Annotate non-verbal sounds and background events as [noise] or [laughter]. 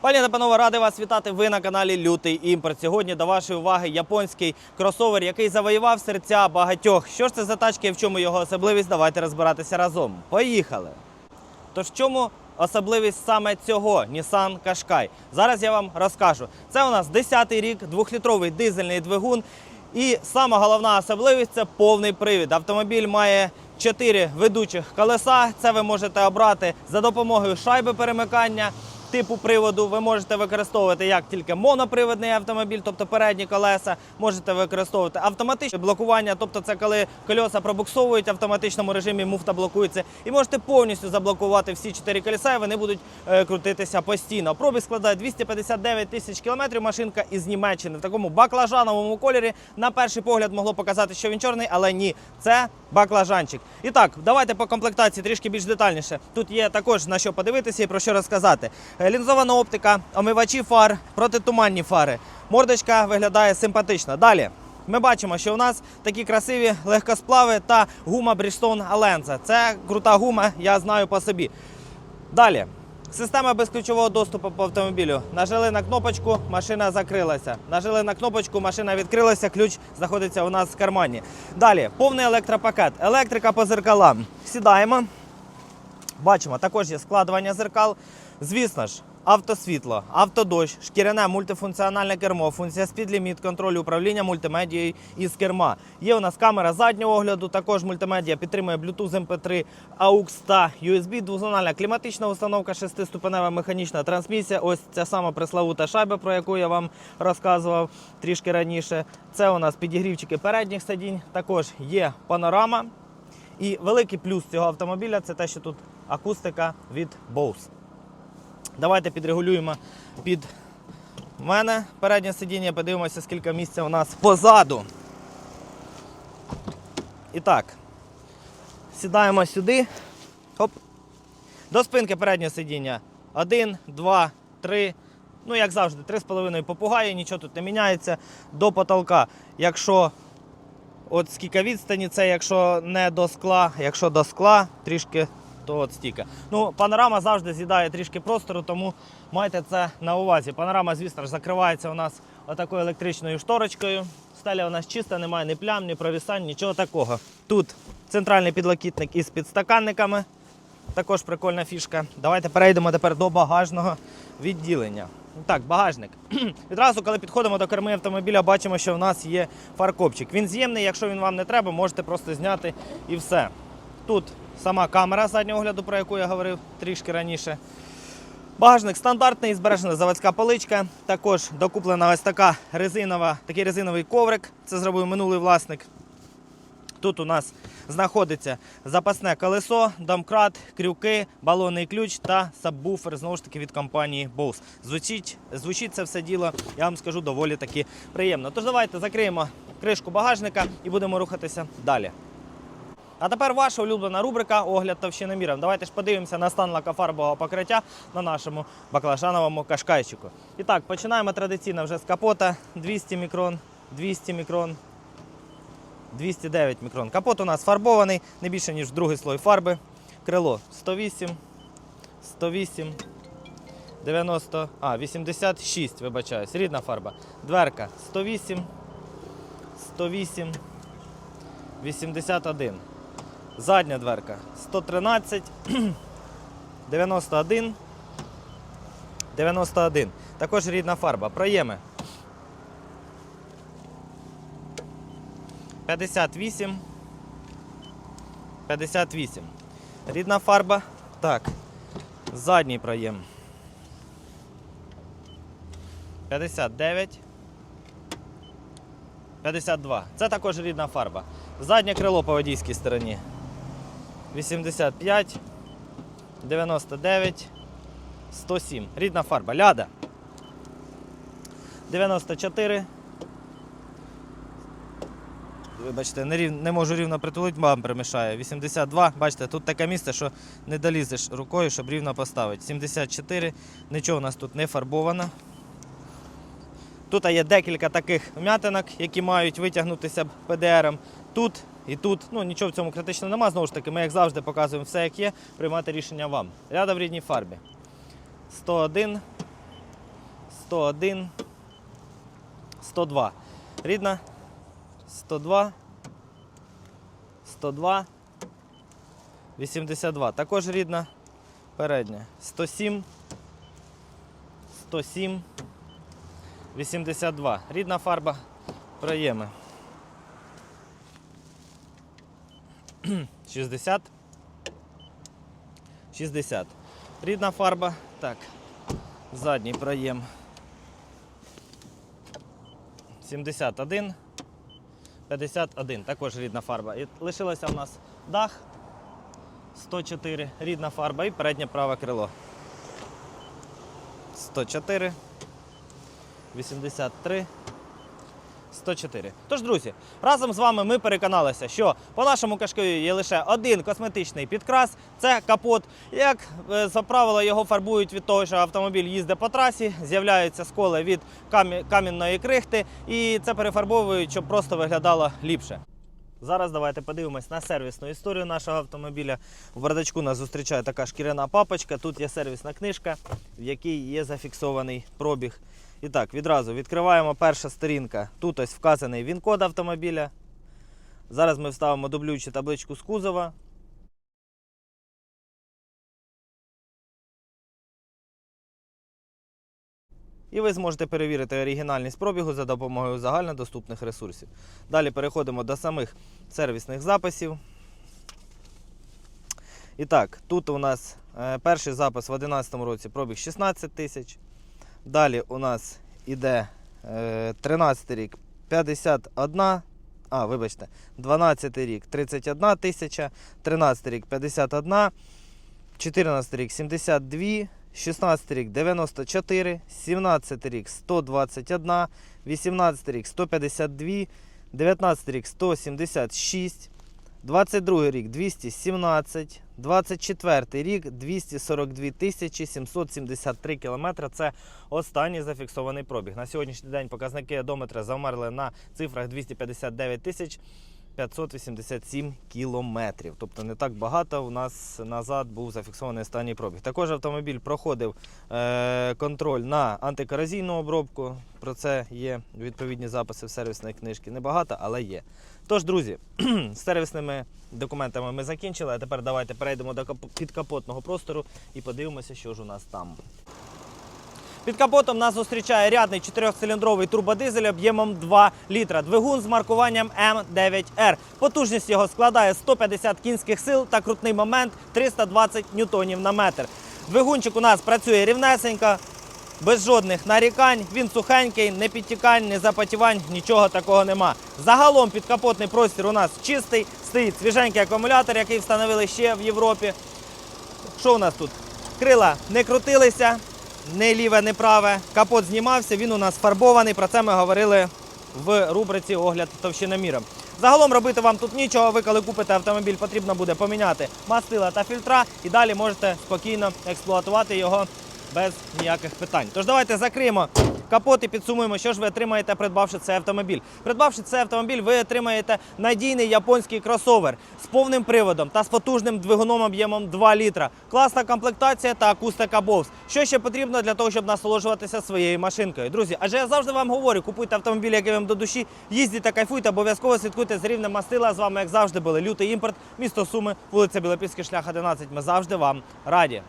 Пані та панове, радий вас вітати. Ви на каналі Лютий Імпорт. Сьогодні до вашої уваги японський кросовер, який завоював серця багатьох. Що ж це за тачка і в чому його особливість? Давайте розбиратися разом. Поїхали! Тож в чому особливість саме цього Nissan Qashqai? Зараз я вам розкажу. Це у нас 10-й рік, двохлітровий дизельний двигун. І сама головна особливість це повний привід. Автомобіль має 4 ведучих колеса. Це ви можете обрати за допомогою шайби перемикання. Типу приводу ви можете використовувати як тільки моноприводний автомобіль, тобто передні колеса, можете використовувати автоматичне блокування, тобто це коли колеса пробуксовують в автоматичному режимі, муфта блокується, і можете повністю заблокувати всі чотири колеса, і вони будуть е, крутитися постійно. Пробіг складає 259 тисяч кілометрів. Машинка із Німеччини в такому баклажановому кольорі. На перший погляд могло показати, що він чорний, але ні, це баклажанчик. І так, давайте по комплектації трішки більш детальніше. Тут є також на що подивитися і про що розказати. Лінзована оптика, омивачі фар, протитуманні фари. Мордочка виглядає симпатично. Далі. Ми бачимо, що у нас такі красиві легкосплави та гума Bridgestone Alenza. Це крута гума, я знаю по собі. Далі. Система безключового доступу по автомобілю. Нажали на кнопочку, машина закрилася. Нажали на кнопочку, машина відкрилася, ключ знаходиться у нас в кармані. Далі, повний електропакет. Електрика по зеркалам. Сідаємо. Бачимо, також є складування зеркал. Звісно ж, автосвітло, автодощ, шкіряне мультифункціональне кермо, функція спідліміт, контроль управління мультимедією із керма. Є у нас камера заднього огляду, також мультимедіа підтримує Bluetooth MP3, AUX та USB, двозональна кліматична установка, шестиступенева механічна трансмісія. Ось ця сама преславута шайба, про яку я вам розказував трішки раніше. Це у нас підігрівчики передніх сидінь. Також є панорама. І великий плюс цього автомобіля це те, що тут акустика від Bose. Давайте підрегулюємо під мене переднє сидіння, подивимося, скільки місця у нас позаду. І так, сідаємо сюди. Хоп. До спинки переднього сидіння. Один, два, три. Ну, як завжди, 3,5 попугаї, нічого тут не міняється. До потолка. Якщо От скільки відстані, це якщо не до скла, якщо до скла трішки, то от стільки. Ну, панорама завжди з'їдає трішки простору, тому майте це на увазі. Панорама, звісно ж, закривається у нас отакою електричною шторочкою. Стеля у нас чиста, немає ні плям, ні провісань, нічого такого. Тут центральний підлокітник із підстаканниками. Також прикольна фішка. Давайте перейдемо тепер до багажного відділення. Так, багажник. [clears throat] Відразу, коли підходимо до керми автомобіля, бачимо, що в нас є фаркопчик. Він з'ємний, якщо він вам не треба, можете просто зняти і все. Тут сама камера заднього огляду, про яку я говорив трішки раніше. Багажник стандартний, збережена заводська поличка. Також докуплена ось така резинова, такий резиновий коврик. Це зробив минулий власник. Тут у нас знаходиться запасне колесо, домкрат, крюки, балонний ключ та сабвуфер знову ж таки від компанії Bose. Звучить, звучить це все діло, я вам скажу, доволі таки приємно. Тож давайте закриємо кришку багажника і будемо рухатися далі. А тепер ваша улюблена рубрика Огляд товщиноміром. Давайте ж подивимося на стан лакофарбового покриття на нашому баклажановому кашкайчику. І так, починаємо традиційно вже з капота 200 мікрон, 200 мікрон, 209 мікрон. Капот у нас фарбований, не більше, ніж другий слой фарби. Крило 108, 108, 90, а, 86, вибачаюсь, рідна фарба. Дверка 108, 108, 81. Задня дверка 113, 91, 91. Також рідна фарба. Проєми 58. 58. Рідна фарба. Так. Задній проєм. 59. 52. Це також рідна фарба. Заднє крило по водійській стороні. 85. 99. 107. Рідна фарба. Ляда. 94. Вибачте, не, рів, не можу рівно притулити, бампер мішає. 82. Бачите, тут таке місце, що не долізеш рукою, щоб рівно поставити. 74. Нічого у нас тут не фарбовано. Тут є декілька таких вмятинок, які мають витягнутися ПДРом. Тут і тут. Ну нічого в цьому критичного нема. Знову ж таки, ми як завжди показуємо все, як є, приймати рішення вам. Ряда в рідній фарбі. 101, 101, 102. Рідна. 102. 102. 82. Також рідна. Передня. 107. 107. 82. Рідна фарба. Проєми. 60. 60. Рідна фарба. Так. Задній проєм. 71. 51. Також рідна фарба. І лишилося в нас дах. 104. Рідна фарба і переднє праве крило. 104. 83. 104. Тож, друзі, разом з вами ми переконалися, що по нашому кашкою є лише один косметичний підкрас це капот. Як е, за правило його фарбують від того, що автомобіль їздить по трасі, з'являються сколи від камінної крихти, і це перефарбовують, щоб просто виглядало ліпше. Зараз давайте подивимось на сервісну історію нашого автомобіля. В бардачку нас зустрічає така шкіряна папочка. Тут є сервісна книжка, в якій є зафіксований пробіг. І так, відразу відкриваємо перша сторінка. Тут ось вказаний він-код автомобіля. Зараз ми вставимо дублюючу табличку з кузова. І ви зможете перевірити оригінальність пробігу за допомогою загальнодоступних ресурсів. Далі переходимо до самих сервісних записів. І так, тут у нас е, перший запис в 2011 році пробіг 16 тисяч. Далі у нас іде е, 13 рік 51. А, вибачте, 12 рік 31 тисяча, 13 рік 51, 14 рік 72, 16 рік 94, 17 рік 121, 18 рік 152, 19 рік 176, 22 рік 217, 24 рік 242 тисячі 773 кілометри. Це останній зафіксований пробіг. На сьогоднішній день показники одометра завмерли на цифрах 259 тисяч 587 кілометрів. Тобто не так багато у нас назад був зафіксований останній пробіг. Також автомобіль проходив е, контроль на антикоразійну обробку. Про це є відповідні записи в сервісної книжки. Небагато, але є. Тож, друзі, [clears throat] з сервісними документами ми закінчили. А тепер давайте перейдемо до підкапотного простору і подивимося, що ж у нас там. Під капотом нас зустрічає рядний 4-циліндровий турбодизель об'ємом 2 літра. Двигун з маркуванням М9Р. Потужність його складає 150 кінських сил та крутний момент 320 ньютонів на метр. Двигунчик у нас працює рівнесенько, без жодних нарікань. Він сухенький, не підтікань, не запотівань, нічого такого нема. Загалом підкапотний простір у нас чистий, стоїть свіженький акумулятор, який встановили ще в Європі. Що у нас тут? Крила не крутилися, не ліве, не праве. Капот знімався, він у нас фарбований. Про це ми говорили в рубриці Огляд товщиноміром. Загалом робити вам тут нічого. Ви коли купите автомобіль, потрібно буде поміняти мастила та фільтра, і далі можете спокійно експлуатувати його без ніяких питань. Тож давайте закриємо капот і підсумуємо, що ж ви отримаєте, придбавши цей автомобіль. Придбавши цей автомобіль, ви отримаєте надійний японський кросовер з повним приводом та з потужним двигуном об'ємом 2 літра. Класна комплектація та акустика Bose. Що ще потрібно для того, щоб насолоджуватися своєю машинкою? Друзі, адже я завжди вам говорю, купуйте автомобіль, який вам до душі, їздіть та кайфуйте, обов'язково слідкуйте за рівнем мастила. З вами, як завжди, були лютий імпорт, місто Суми, вулиця Білопільський шлях 11. Ми завжди вам раді.